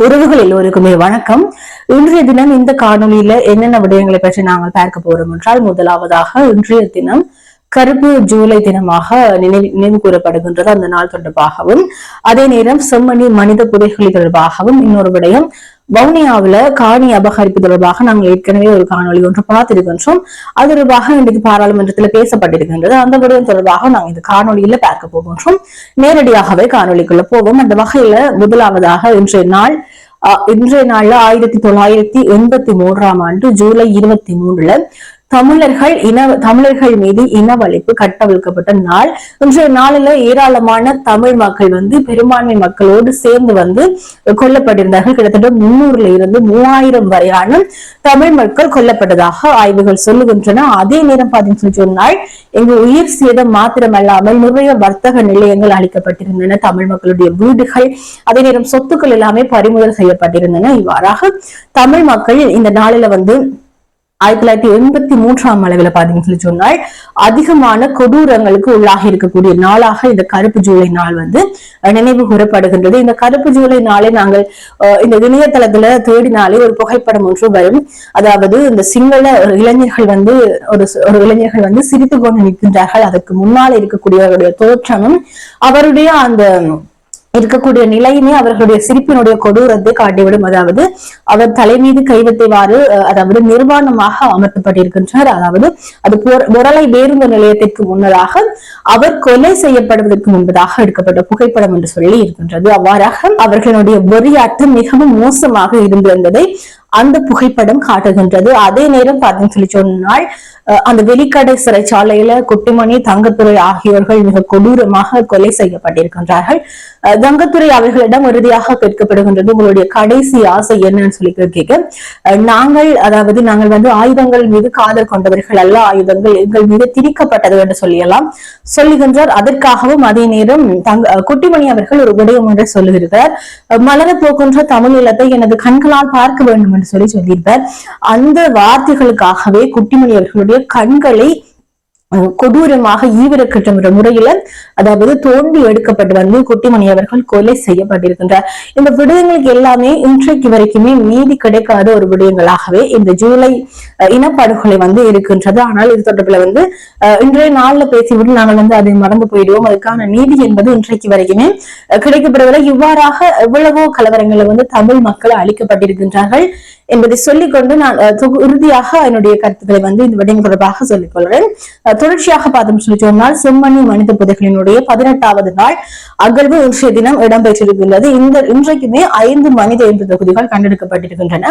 உறவுகள் எல்லோருக்குமே வணக்கம். இன்றைய தினம் இந்த காணொளியில என்னென்ன விடயங்களை பற்றி நாங்கள் பார்க்க போறோம் என்றால் முதலாவதாக இன்றைய தினம் கருப்பு ஜூலை தினமாக நினைவு நினைவு கூறப்படுகின்றது அந்த நாள் தொடர்பாகவும் அதே நேரம் செம்மணி மனித புதைகள் தொடர்பாகவும் இன்னொரு விடயம் வவுனியாவுல காணி அபகரிப்பு தொடர்பாக நாங்கள் ஏற்கனவே ஒரு காணொளி ஒன்று பார்த்திருக்கின்றோம். அது தொடர்பாக இன்றைக்கு பாராளுமன்றத்தில் பேசப்பட்டிருக்கின்றது. அந்த விடயம் தொடர்பாக நாங்கள் இந்த காணொளியில பார்க்க போகின்றோம். நேரடியாகவே காணொளிக்குள்ள போவோம். அந்த வகையில முதலாவதாக இன்றைய நாள் இன்றைய நாள்ல ஆயிரத்தி தொள்ளாயிரத்தி எண்பத்தி மூன்றாம் ஆண்டு ஜூலை இருபத்தி மூணுல தமிழர்கள் இன தமிழர்கள் மீது இனவழிப்பு கட்டவிழ்க்கப்பட்ட நாள். இன்றைய நாளில ஏராளமான தமிழ் மக்கள் வந்து பெரும்பான்மை மக்களோடு சேர்ந்து வந்து கொல்லப்பட்டிருந்தார்கள். கிட்டத்தட்ட முன்னூறுல இருந்து மூவாயிரம் வரையான தமிழ் மக்கள் கொல்லப்பட்டதாக ஆய்வுகள் சொல்லுகின்றன. அதே நேரம் பார்த்தீங்கன்னு சொன்னால் எங்க உயிர் சேதம் மாத்திரமல்லாமல் நிறைய வர்த்தக நிலையங்கள் அளிக்கப்பட்டிருந்தன. தமிழ் மக்களுடைய வீடுகள் அதே நேரம் சொத்துக்கள் எல்லாமே பறிமுதல் செய்யப்பட்டிருந்தன. இவ்வாறாக தமிழ் மக்கள் இந்த நாளில வந்து ஆயிரத்தி தொள்ளாயிரத்தி எண்பத்தி மூன்றாம் அளவில் பாத்தீங்கன்னு சொல்லி சொன்னால் அதிகமான கொடூரங்களுக்கு உள்ளாகி இருக்கக்கூடிய நாளாக இந்த கருப்பு ஜூலை நாள் வந்து நினைவு கூறப்படுகின்றது. இந்த கருப்பு ஜூலை நாளை நாங்கள் அஹ், இந்த இணையதளத்துல தேடினாலே ஒரு புகைப்படம் ஒன்று வரும். அதாவது இந்த சிங்கள இளைஞர்கள் வந்து ஒரு ஒரு இளைஞர்கள் வந்து சிரித்து கொண்டு நிற்கின்றார்கள். அதற்கு முன்னால் இருக்கக்கூடியவருடைய தோற்றமும் அவருடைய அந்த இருக்கக்கூடிய நிலையுமே அவர்களுடைய சிரிப்பினுடைய கொடூரத்தை காட்டிவிடும். அதாவது அவர் தலை மீது அதாவது நிர்வாணமாக அமர்த்தப்பட்டிருக்கின்றார். அதாவது அது பொற- பொரலை பேருந்து நிலையத்திற்கு முன்னதாக அவர் கொலை செய்யப்படுவதற்கு முன்பதாக எடுக்கப்பட்ட புகைப்படம் என்று சொல்லி இருக்கின்றது. அவ்வாறாக அவர்களுடைய வெறியாட்டம் மிகவும் மோசமாக இருந்திருந்ததை அந்த புகைப்படம் காட்டுகின்றது. அதே நேரம் பார்த்தீங்கன்னு சொல்லி சொன்னால் அந்த வெளிக்கடை சிறைச்சாலையில குட்டிமணி தங்கத்துறை ஆகியோர்கள் மிக கொடூரமாக கொலை செய்யப்பட்டிருக்கின்றார்கள். தங்கத்துறை அவர்களிடம் இறுதியாக கேட்கப்படுகின்றது உங்களுடைய கடைசி ஆசை என்னன்னு சொல்லி கேட்க. நாங்கள் அதாவது நாங்கள் வந்து ஆயுதங்கள் மீது காதல் கொண்டவர்கள் அல்ல ஆயுதங்கள் எங்கள் மீது திணிக்கப்பட்டது என்று சொல்லியெல்லாம் சொல்லுகின்றார் அதற்காகவும் அதே நேரம் தங்க அஹ், குட்டிமணி அவர்கள் ஒரு விடயம் ஒன்றை சொல்லுகிறார். மலர போகின்ற தமிழ் நிலத்தை எனது கண்களால் பார்க்க வேண்டும் என்று சொல்லி சொல்லியிருப்பார். அந்த வார்த்தைகளுக்காகவே குட்டிமணி அவர்களுடைய கண்களை கொடூரமாக ஈவிரக்கற்ற முறையில அதாவது தோண்டி எடுக்கப்பட்டு வந்து குட்டிமணி அவர்கள் கொலை செய்யப்பட்டிருக்கின்றார் இந்த விடயங்களுக்கு எல்லாமே இன்றைக்கு வரைக்குமே நீதி கிடைக்காத ஒரு விடயங்களாகவே இந்த ஜூலை அஹ், இனப்படுகொலை வந்து இருக்கின்றது. ஆனால் இது தொடர்பில் வந்து இன்றைய நாள்ல பேசிவிட்டு நாங்கள் வந்து அதை மறந்து போயிடுவோம். அதுக்கான நீதி என்பது இன்றைக்கு வரைக்குமே அஹ், கிடைக்கப்படவில்லை இவ்வாறாக எவ்வளவோ கலவரங்களில் வந்து தமிழ் மக்கள் அளிக்கப்பட்டிருக்கின்றார்கள் என்பதை சொல்லிக்கொண்டு நான் இறுதியாக என்னுடைய கருத்துக்களை வந்து இந்த விடயம் தொடர்பாக சொல்லிக்கொள்கிறேன் தொடர்ச்சியாக பார்த்தோம் சொல்லி சொன்னால் செம்மணி மனித புதைகளினுடைய பதினெட்டாவது நாள் அகழ்வு இன்றைய தினம் இடம்பெற்றிருந்துள்ளது இந்த இன்றைக்குமே ஐந்து மனித எம்பு தொகுதிகள் கண்டெடுக்கப்பட்டிருக்கின்றன.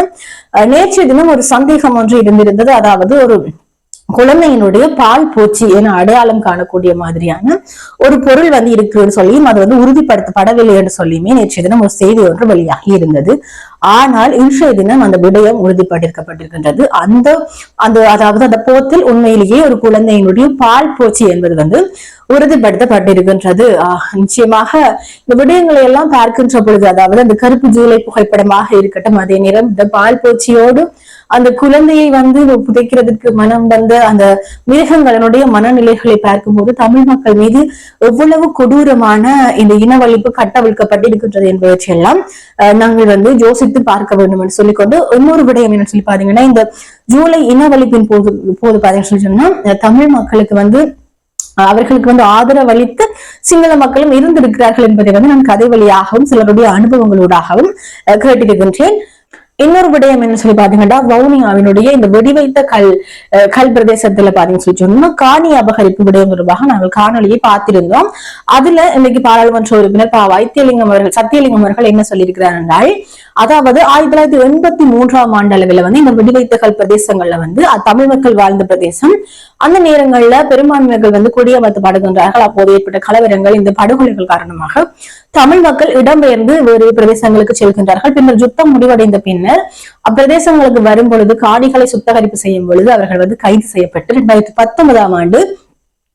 அஹ், நேற்றைய தினம் ஒரு சந்தேகம் ஒன்று இருந்திருந்தது அதாவது ஒரு குழந்தையினுடைய பால் பூச்சி என அடையாளம் காணக்கூடிய மாதிரியான ஒரு பொருள் வந்து இருக்குன்னு சொல்லியும் அது வந்து உறுதிப்படுத்தப்படவில்லை என்று சொல்லியுமே நேற்றைய தினம் ஒரு செய்தி ஒன்று வெளியாகி இருந்தது. ஆனால் இன்றைய தினம் அந்த விடயம் உறுதிப்படுத்தப்பட்டிருக்கின்றது. அந்த அந்த அதாவது அந்த போத்தில் உண்மையிலேயே ஒரு குழந்தையினுடைய பால் பூச்சி என்பது வந்து உறுதிப்படுத்தப்பட்டிருக்கின்றது. ஆஹ், நிச்சயமாக இந்த விடயங்களை எல்லாம் பார்க்கின்ற பொழுது அதாவது அந்த கருப்பு ஜூலை புகைப்படமாக இருக்கட்டும் அதே நேரம் இந்த பால் பூச்சியோடு அந்த குழந்தையை வந்து புதைக்கிறதுக்கு மனம் வந்த அந்த மிருகங்களினுடைய மனநிலைகளை பார்க்கும்போது தமிழ் மக்கள் மீது எவ்வளவு கொடூரமான இந்த இனவழிப்பு கட்டவிழ்க்கப்பட்டிருக்கின்றது என்பவற்றையெல்லாம் நாங்கள் வந்து யோசித்து பார்க்க வேண்டும் என்று சொல்லிக்கொண்டு இன்னொரு விடயம் என்ன சொல்லி பாத்தீங்கன்னா இந்த ஜூலை இனவழிப்பின் போது போது பாத்தீங்கன்னு சொல்லி சொன்னா தமிழ் மக்களுக்கு வந்து அவர்களுக்கு வந்து ஆதரவு அளித்து சிங்கள மக்களும் இருந்திருக்கிறார்கள் என்பதை வந்து நான் கதை வழியாகவும் சிலருடைய அனுபவங்களூடாகவும் அஹ், கேட்டிருக்கின்றேன். இன்னொரு விடயம் என்ன சொல்லி பாத்தீங்கன்னா வவுனியாவினுடைய இந்த வெடிவைத்த கல் கல் பிரதேசத்துல பாத்தீங்கன்னு சொல்லி சொன்னா காணி அபகரிப்பு விடயம் தொடர்பாக நாங்கள் காணொலியை பார்த்திருந்தோம். அதுல இன்னைக்கு பாராளுமன்ற உறுப்பினர் பா வைத்தியலிங்கம் அவர்கள் சத்தியலிங்கம் அவர்கள் என்ன சொல்லியிருக்கிறார் என்றால் அதாவது ஆயிரத்தி தொள்ளாயிரத்தி எண்பத்தி மூன்றாம் ஆண்டு அளவில் வந்து இந்த வெடிவைத்த கல் பிரதேசங்கள்ல வந்து தமிழ் மக்கள் வாழ்ந்த பிரதேசம். அந்த நேரங்கள்ல பெரும்பான்மையர்கள் வந்து குடியமர்த்தப்படுகின்றார்கள் அப்போது ஏற்பட்ட கலவரங்கள் இந்த படுகொலைகள் காரணமாக தமிழ் மக்கள் இடம்பெயர்ந்து வேறு பிரதேசங்களுக்கு செல்கின்றார்கள். பின்னர் யுத்தம் முடிவடைந்த பின்னர் அப்பிரதேசங்களுக்கு வரும் பொழுது காணிகளை சுத்தகரிப்பு செய்யும் பொழுது அவர்கள் வந்து கைது செய்யப்பட்டு இரண்டாயிரத்தி பத்தொன்பதாம் ஆண்டு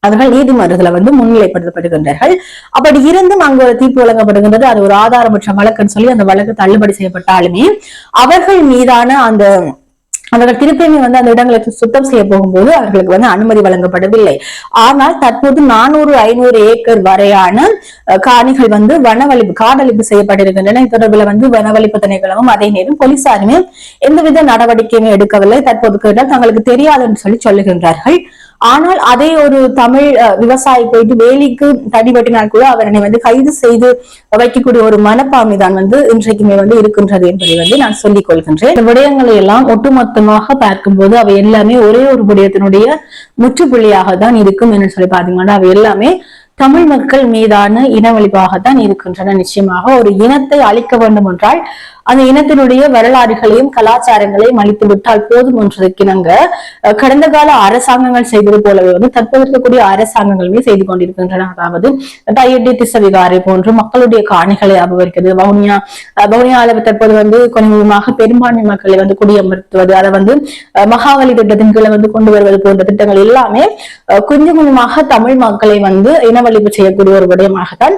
அவர்கள் நீதிமன்றத்துல வந்து முன்னிலைப்படுத்தப்படுகின்றார்கள். அப்படி இருந்தும் அங்கு ஒரு தீர்ப்பு வழங்கப்படுகின்றது. அது ஒரு ஆதாரமற்ற வழக்குன்னு சொல்லி அந்த வழக்கு தள்ளுபடி செய்யப்பட்டாலுமே அவர்கள் மீதான அந்த அவர்கள் திருப்பியுமே வந்து அந்த இடங்களுக்கு சுத்தம் செய்ய போகும்போது அவர்களுக்கு வந்து அனுமதி வழங்கப்படவில்லை. ஆனால் தற்போது நானூறு ஐநூறு ஏக்கர் வரையான அஹ், காணிகள் வந்து வனவழிப்பு காடழிப்பு செய்யப்பட்டிருக்கின்றன. தொடர்பில் வந்து வனவழிப்பு திணைக்களமும் அதே நேரம் போலீசாருமே எந்தவித நடவடிக்கையுமே எடுக்கவில்லை. தற்போது கேட்டால் தங்களுக்கு தெரியாது என்று சொல்லி சொல்லுகின்றார்கள். ஆனால் அதே ஒரு தமிழ் விவசாயி போயிட்டு வேலைக்கு தடிபட்டினால் கூட அவரனை வந்து கைது செய்து வைக்கக்கூடிய ஒரு மனப்பான்மை தான் வந்து இன்றைக்குமே வந்து இருக்கின்றது என்பதை வந்து நான் சொல்லிக் கொள்கின்றேன். இந்த விடயங்களை எல்லாம் ஒட்டுமொத்தமாக பார்க்கும்போது அவை எல்லாமே ஒரே ஒரு விடயத்தினுடைய முற்றுப்புள்ளியாக தான் இருக்கும் என்று சொல்லி பாத்தீங்கன்னா அவை எல்லாமே தமிழ் மக்கள் மீதான இனவழிவாக தான் இருக்கின்றன. நிச்சயமாக ஒரு இனத்தை அழிக்க வேண்டும் என்றால் அந்த இனத்தினுடைய வரலாறுகளையும் கலாச்சாரங்களையும் அழித்து விட்டால் போதும் என்றதுக்கிணங்க அஹ், கடந்த கால அரசாங்கங்கள் செய்தது போலவே வந்து தற்போது இருக்கக்கூடிய அரசாங்கங்களுமே செய்து கொண்டிருக்கின்றன. அதாவது தையட்டி திசவிகாரை போன்று மக்களுடைய காணிகளை அபகரிக்கிறது. வவுனியா அஹ், வவுனியால தற்போது வந்து கொஞ்சமாக பெரும்பான்மை மக்களை வந்து குடியமர்த்துவது அதை வந்து மகாவலி திட்டத்தின் கீழே வந்து கொண்டு வருவது போன்ற திட்டங்கள் எல்லாமே கொஞ்சம் கொஞ்சமாக தமிழ் மக்களை வந்து இன இனவழிப்பு செய்யக்கூடிய ஒரு விடயமாகத்தான்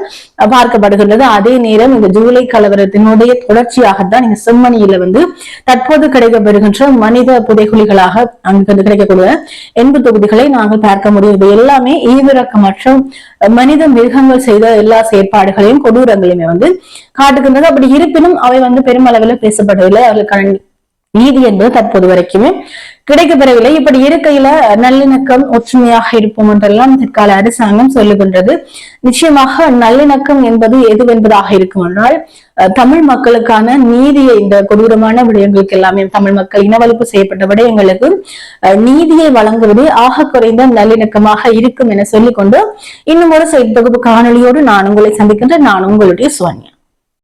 பார்க்கப்படுகின்றது. அதே நேரம் இந்த ஜூலை கலவரத்தினுடைய தொடர்ச்சியாகத்தான் இந்த செம்மணியில வந்து தற்போது கிடைக்கப்பெறுகின்ற மனித புதைகுழிகளாக அங்கு கிடைக்கக்கூடிய எண்பு தொகுதிகளை நாங்கள் பார்க்க முடியும். இது எல்லாமே ஈவிரக்கம் மற்றும் மனித மிருகங்கள் செய்த எல்லா செயற்பாடுகளையும் கொடூரங்களையுமே வந்து காட்டுகின்றது. அப்படி இருப்பினும் அவை வந்து பெருமளவில் பேசப்படவில்லை. அவர்களுக்கான நீதி என்பது தற்போது வரைக்குமே கிடைக்கப்பெறவில்லை. இப்படி இருக்கையில நல்லிணக்கம் ஒற்றுமையாக இருப்போம் என்றெல்லாம் தற்கால அரசாங்கம் சொல்லுகின்றது. நிச்சயமாக நல்லிணக்கம் என்பது எதுவென்பதாக இருக்கும் என்றால் அஹ், தமிழ் மக்களுக்கான நீதியை இந்த கொடூரமான விடயங்களுக்கு எல்லாமே தமிழ் மக்கள் இனவழிப்பு செய்யப்பட்ட விடயங்களுக்கு அஹ், நீதியை வழங்குவது ஆக குறைந்த நல்லிணக்கமாக இருக்கும் என சொல்லிக்கொண்டு இன்னும் ஒரு செய்தி தொகுப்பு காணொலியோடு நான் உங்களை சந்திக்கின்ற நான் உங்களுடைய சுவன்யா